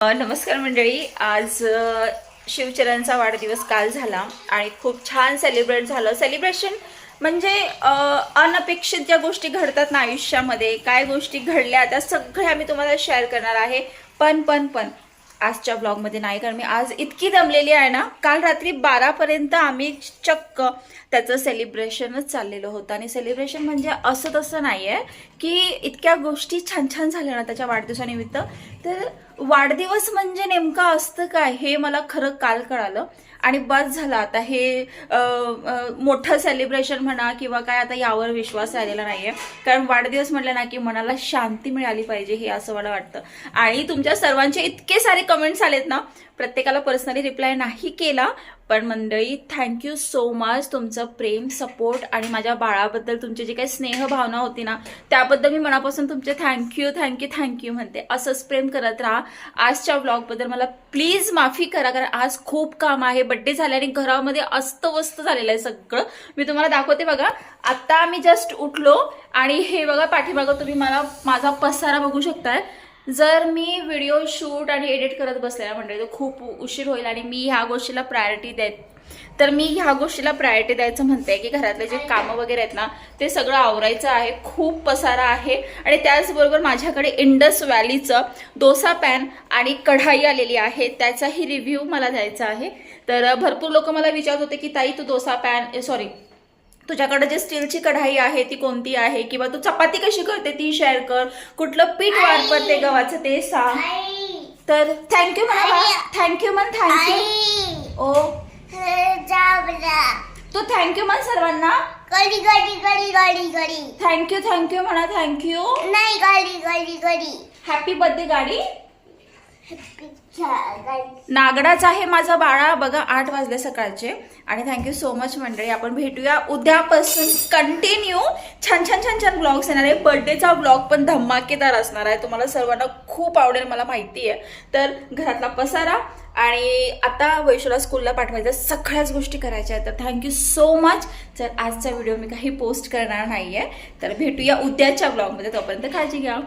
नमस्कार मंडळी. आज शिवचरणचा वाढदिवस काल झाला आणि खूप छान सेलिब्रेट झालं. सेलिब्रेशन म्हणजे अनपेक्षित ज्या गोष्टी घडतात ना आयुष्यामध्ये काय गोष्टी घडल्या त्या सगळ्या मी तुम्हाला शेअर करणार आहे. पण पण पण. आजच्या ब्लॉगमध्ये नाही कारण मी आज इतकी दमलेली आहे ना काल रात्री बारापर्यंत आम्ही चक्क त्याचं सेलिब्रेशनच चाललेलं होतं. आणि सेलिब्रेशन म्हणजे असं तसं नाही आहे की इतक्या गोष्टी छान छान झाल्या ना त्याच्या वाढदिवसानिमित्त. तर वाढदिवस म्हणजे नेमकं असतं काय हे मला खरं काल कळालं. आणि बस झालं आता हे मोठं सेलिब्रेशन म्हणा किंवा काय आता यावर विश्वास राहिलेला नाहीये. कारण वाढदिवस म्हटलं ना की मनाला शांती मिळाली पाहिजे हे असं मला वाटतं. आणि तुमच्या सर्वांचे इतके सारे कमेंट्स आलेत ना प्रत्येकाला पर्सनली रिप्लाय नाही केला पण मंडळी थँक्यू सो मच तुमचं प्रेम सपोर्ट आणि माझ्या बाळाबद्दल तुमची जी काही स्नेह भावना होती ना त्याबद्दल मी मनापासून तुमचे थँक्यू थँक्यू थँक्यू म्हणते. असंच प्रेम करत राहा. आजच्या ब्लॉगबद्दल मला प्लीज माफी करा कारण आज खूप काम आहे. बड्डे झाले आणि घरामध्ये अस्तवस्त झालेलं आहे सगळं. मी तुम्हाला दाखवते बघा. आत्ता आम्ही जस्ट उठलो आणि हे बघा पाठीमागं तुम्ही मला माझा पसारा बघू शकताय. जर मी व्हिडिओ शूट आणि एडिट करत बसलेला म्हणजे तो खूप उशीर होईल आणि मी ह्या गोष्टीला प्रायोरिटी देत तर मी ह्या गोष्टीला प्रायोरिटी द्यायचं म्हणते की घरातले जे कामं वगैरे आहेत ना ते सगळं आवरायचं आहे खूप पसारा आहे आणि त्याचबरोबर माझ्याकडे इंडस व्हॅलीचं डोसा पॅन आणि कढाई आलेली आहे त्याचाही रिव्ह्यू मला द्यायचा आहे. तर भरपूर लोक मला विचारत होते की ताई तू डोसा पॅन सॉरी तुझ्याकडे जे स्टीलची कढाई आहे ती कोणती आहे? किंवा तू चपाती कशी करते ती शेअर कर. कुठलं पीठ वापरते गव्हाचं ते सांग. तर थँक्यू म्हणा थँक्यू म्हण थँक्यू ओ. तू थँक्यू म्हण सर्वांना. गडी गडी गडी गडी गडी. थँक्यू थँक्यू म्हणा थँक्यू नाही गडी गडी गडी. हॅपी बर्थडे गडी. नागडाच आहे माझा बाळा. बघा आठ वाजले सकाळचे. आणि थँक्यू सो मच मंडळी. आपण भेटूया उद्यापासून. कंटिन्यू छान छान छान छान ब्लॉग्स येणार आहे बर्थडेचा ब्लॉग पण धमाकेदार असणार आहे. तुम्हाला सर्वांना खूप आवडेल मला माहिती आहे. तर घरातला पसारा आणि आता वैशूला स्कूलला पाठवायचं सगळ्याच गोष्टी करायच्या आहेत. तर थँक्यू सो मच तर आजचा व्हिडिओ मी काही पोस्ट करणार नाही आहे तर भेटूया उद्याच्या ब्लॉगमध्ये तोपर्यंत काळजी घ्या.